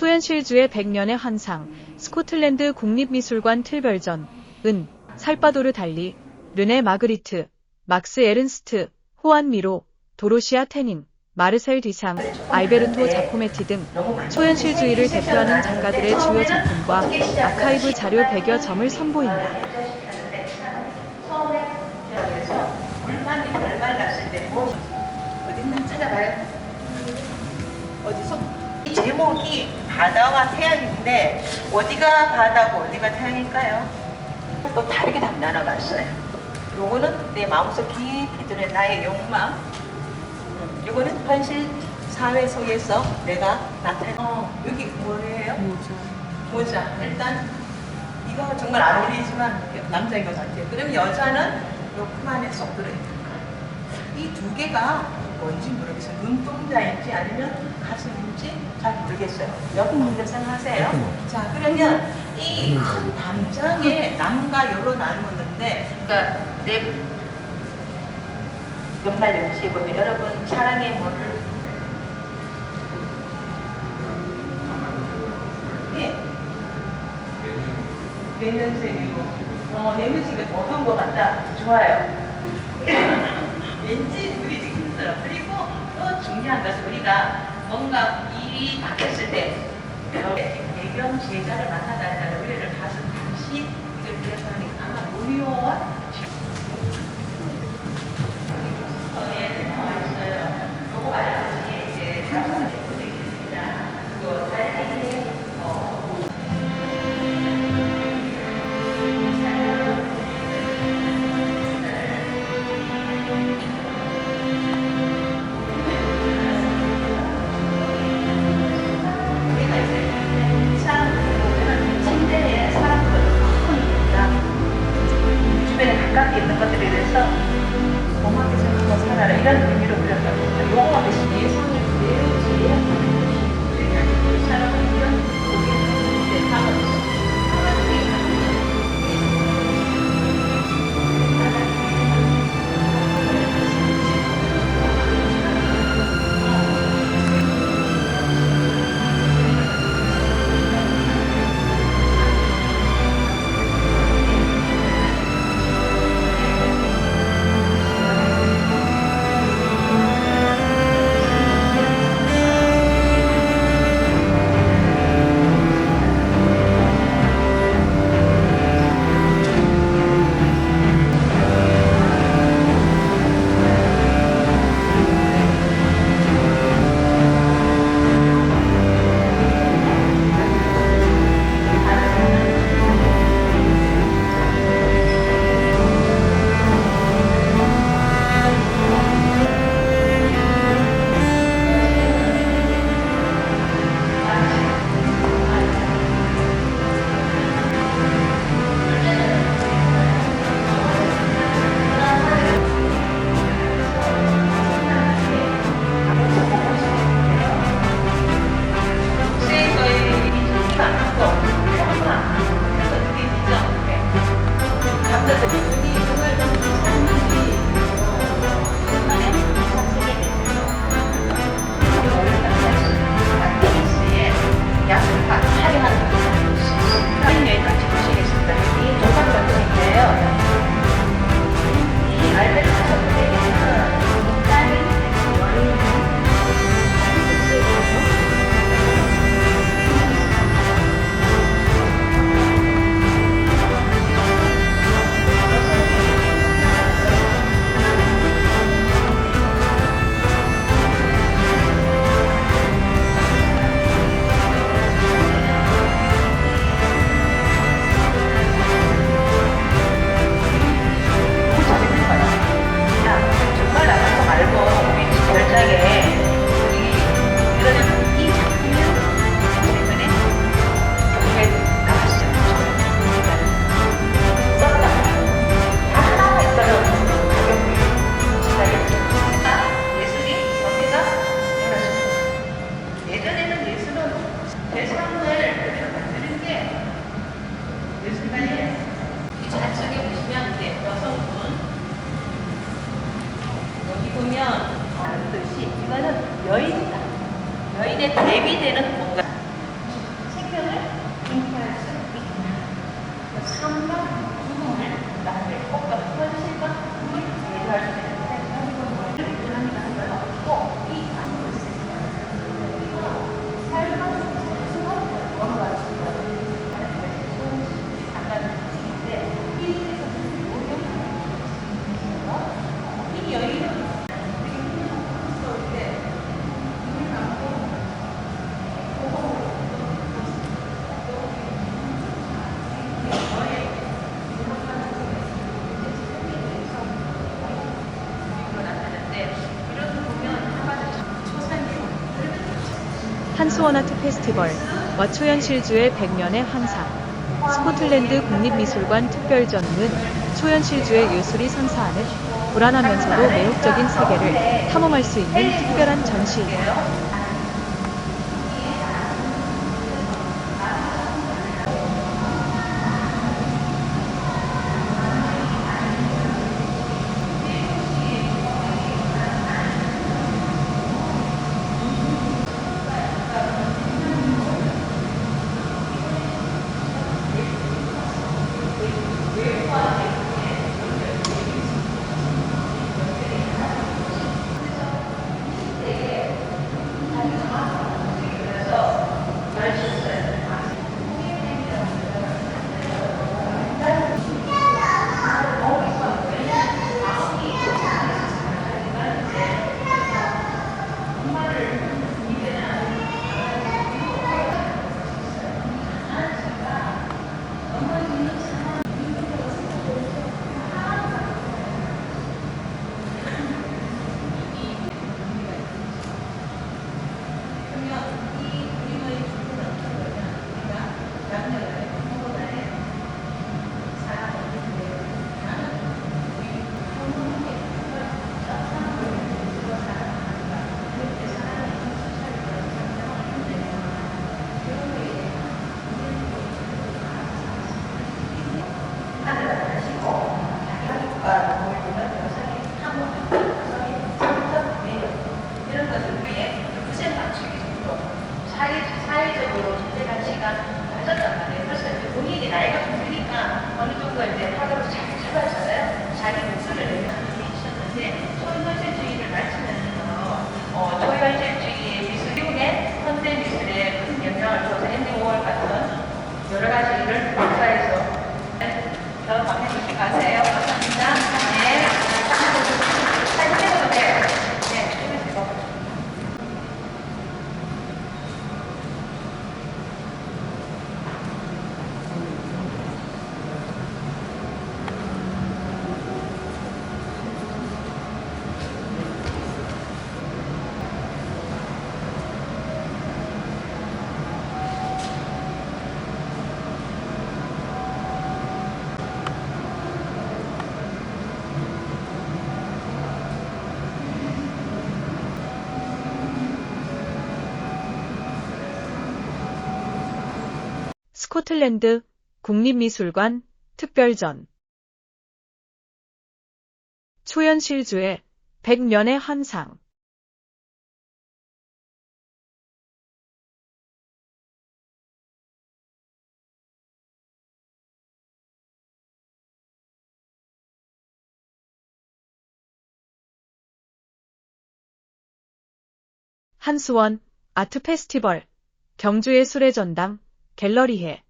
초현실주의 100년의 환상, 스코틀랜드 국립미술관 틀별전, 은, 살바도르 달리, 르네 마그리트, 막스 에른스트, 호안 미로, 도로시아 테닌, 마르셀 디상, 알베르토 자코메티 등 초현실주의를 대표하는 작가들의 주요 작품과 아카이브 자료 100여 점을 선보인다. 어디서? 이 제목이 바다와 태양인데 어디가 바다고 어디가 태양일까요? 또 다르게 답 나눠봤어요. 요거는 내 마음속 깊이 들은 나의 욕망. 음, 요거는 현실 사회 속에서 내가 나타낸 어, 여기 뭐예요? 모자. 모자. 일단 이거 정말 안 어울리지만 남자인 것 같아요. 그럼 여자는 요품 안에 쏙 들어있는 거예요. 이두 개가 뭔지 모르겠어요. 눈동자인지 아니면 가슴인지 잘 모르겠어요. 여기 문제 생각하세요. 자, 그러면 이 큰 담장에 남과 여로 나누었는데, 그러니까 내 연말 연시에 보면 여러분 사랑의 뭐를 예. 내년생이고 어, 내년생이 어두운 것 같다. 좋아요. 왠지 힘들어. 그리고 또 중요한 것은 우리가 뭔가 일이 바뀌었을 때 배경 제자를 만나다니는 우리를 가서 다시 이걸 위해서는 아마 무료와 요거 말고 이제 다른 좌측에 보시면 네, 여성분 여기 보면 글씨 이거는 여인이다. 여인에 대비되는 뭔가 책면을 인터할 수 있다. 3번 한수원 아트 페스티벌과 초연실주의 100년의 한상, 스코틀랜드 국립미술관 특별전은 초연실주의 예술이 선사하는 불안하면서도 매혹적인 세계를 탐험할 수 있는 특별한 전시입니다. 여러 가지 일을 발사해서 더 방해주시 가세요. 감사합니다. 네. 사진 찍어도 돼요. 네, 찍으시고. 스코틀랜드 국립미술관 특별전. 초연실주의 100년의 한상. 한수원 아트 페스티벌 경주예술의 전당 갤러리해